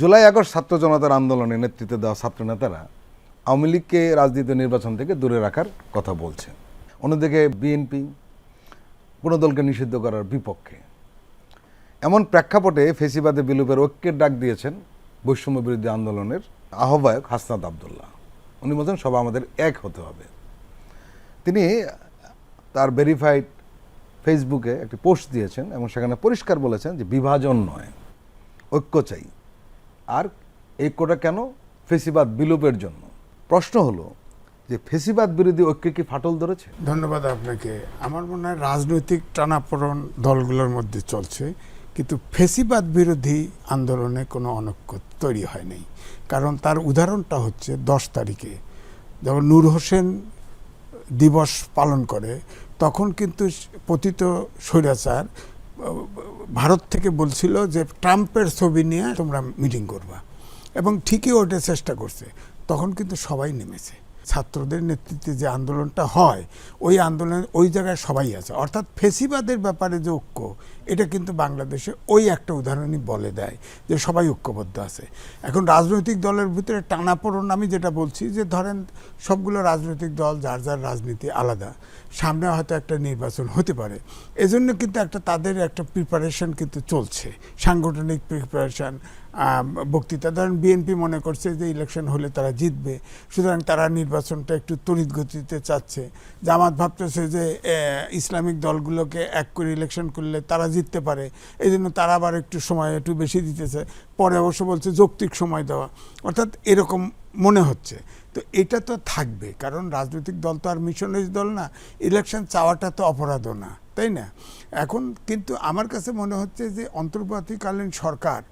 July, August ছাত্র জনতার আন্দোলনে নেতৃত্ব দেওয়া ছাত্র নেতারা আওয়ামী লীগকে রাজনীতি নির্বাচন থেকে দূরে রাখার কথা বলছে অন্যদিকে বিএনপি কোনো দলকে নিষিদ্ধ করার বিপক্ষে। এমন প্রেক্ষাপটে ফেসিবাদে বিলুপের ঐক্যের ডাক দিয়েছেন বৈষম্য বিরোধী আন্দোলনের আহ্বায়ক হাসনাত আবদুল্লাহ। উনি বলছেন সবাই আমাদের এক হতে হবে। তিনি তার ভেরিফাইড ফেসবুকে একটি পোস্ট দিয়েছেন এবং সেখানে পরিষ্কার বলেছেন যে বিভাজন নয়, ঐক্য চাই। আর ঐক্যটা কেন? ফেসিবাদ বিলোপের জন্য। প্রশ্ন হলো যে ফেসিবাদ বিরোধী ঐক্য কি ফাটল ধরেছে? ধন্যবাদ আপনাকে। আমার মনে হয় রাজনৈতিক টানাপোড়ন দলগুলোর মধ্যে চলছে, কিন্তু ফেসিবাদ বিরোধী আন্দোলনে কোনো অনৈক্য তৈরি হয়নি। কারণ তার উদাহরণটা হচ্ছে দশ তারিখে। যখন নূর হোসেন দিবস পালন করে, তখন কিন্তু পতিত স্বৈরাচার ভারত থেকে বলছিল যে ট্রাম্পের ছবি নিয়ে তোমরা মিটিং করবা। এবং ঠিকই ওটা চেষ্টা করছে। তখন কিন্তু সবাই নেমেছে। ছাত্রদের নেতৃত্বে যে আন্দোলনটা হয়, ওই আন্দোলনে, ওই জায়গায় সবাই আছে। অর্থাৎ ফেসিবাদের ব্যাপারে যে ঐক্য, এটা কিন্তু বাংলাদেশে ওই একটা উদাহরণই বলে দেয় যে সবাই ঐক্যবদ্ধ আছে। এখন রাজনৈতিক দলের ভিতরে টানাপোড়ন আমি যেটা বলছি যে ধরেন সবগুলো রাজনৈতিক দল যার যার রাজনীতি আলাদা, সামনে হয়তো একটা নির্বাচন হতে পারে। এজন্য কিন্তু একটা তাদের একটা প্রিপারেশন কিন্তু চলছে, সাংগঠনিক প্রিপারেশন বক্তৃতা। ধরেন বিএনপি মনে করছে যে ইলেকশন হলে তারা জিতবে। সুতরাং তারা নির্বাচনটা একটু তড়িৎ গতিতে চাচ্ছে। জামাত ভাবতেছে যে ইসলামিক দলগুলোকে এক করে ইলেকশন করলে তারা জিততে পারে। এই জন্য তারা আবার একটু সময় একটু বেশি দিতেছে। পরে অবশ্য বলছে যৌক্তিক সময় দেওয়া। অর্থাৎ এরকম মনে হচ্ছে। তো এটা তো থাকবে। কারণ রাজনৈতিক দল তো আর মিশনারি দল না। ইলেকশন চাওয়াটা তো অপরাধও না। তাই না? এখন কিন্তু আমার কাছে মনে হচ্ছে যে, অন্তর্বর্তীকালীন সরকার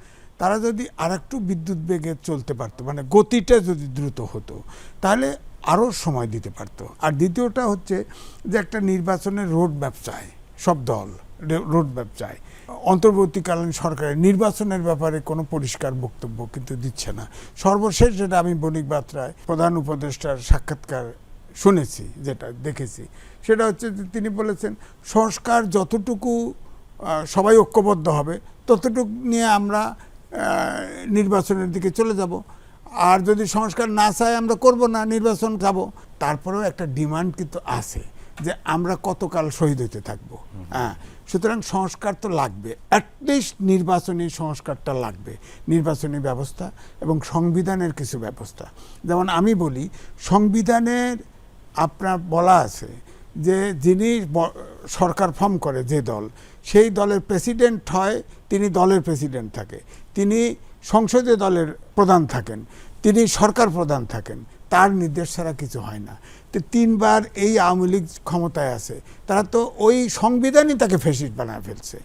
তারা যদি আর একটু বিদ্যুৎ বেগে চলতে পারতো মানে গতিটা যদি দ্রুত হতো, তাহলে আরও সময় দিতে পারতো। আর দ্বিতীয়টা হচ্ছে যে একটা নির্বাচনের রোড চায় সব দল রোড চায় অন্তর্বর্তীকালীন সরকারের নির্বাচনের ব্যাপারে কোনো পরিষ্কার বক্তব্য কিন্তু দিচ্ছে না। সর্বশেষ যেটা আমি বণিক বার্তায় প্রধান উপদেষ্টার সাক্ষাৎকার শুনেছি, যেটা দেখেছি, সেটা হচ্ছে যে তিনি বলেছেন, সংস্কার যতটুকু সবাই ঐক্যবদ্ধ হবে, ততটুকু নিয়ে আমরা নির্বাচনের দিকে চলে যাব। আর যদি সংস্কার না চাই, আমরা করব না, নির্বাচন যাব। তারপরেও একটা ডিমান্ড কিন্তু আছে যে আমরা কতকাল শহীদ হতে থাকব। হ্যাঁ সুতরাং সংস্কার তো লাগবে। অ্যাটলিস্ট নির্বাচনী সংস্কারটা লাগবে। নির্বাচনী ব্যবস্থা এবং সংবিধানের কিছু ব্যবস্থা। যেমন আমি বলি, সংবিধানের, আপনার বলা আছে যে যিনি সরকার ফর্ম করে যে দল, সেই দলের প্রেসিডেন্ট হয়, তিনি দলের প্রেসিডেন্ট থাকে। তিনি সংসদে দলের প্রধান থাকেন, তিনি সরকার প্রধান থাকেন, তার নির্দেশ ছাড়া কিছু হয় না। তো তিনবার এই আওয়ামী লীগ ক্ষমতায় আছে, তারা তো ওই সংবিধানই তাকে ফেসিট বানায় ফেলছে।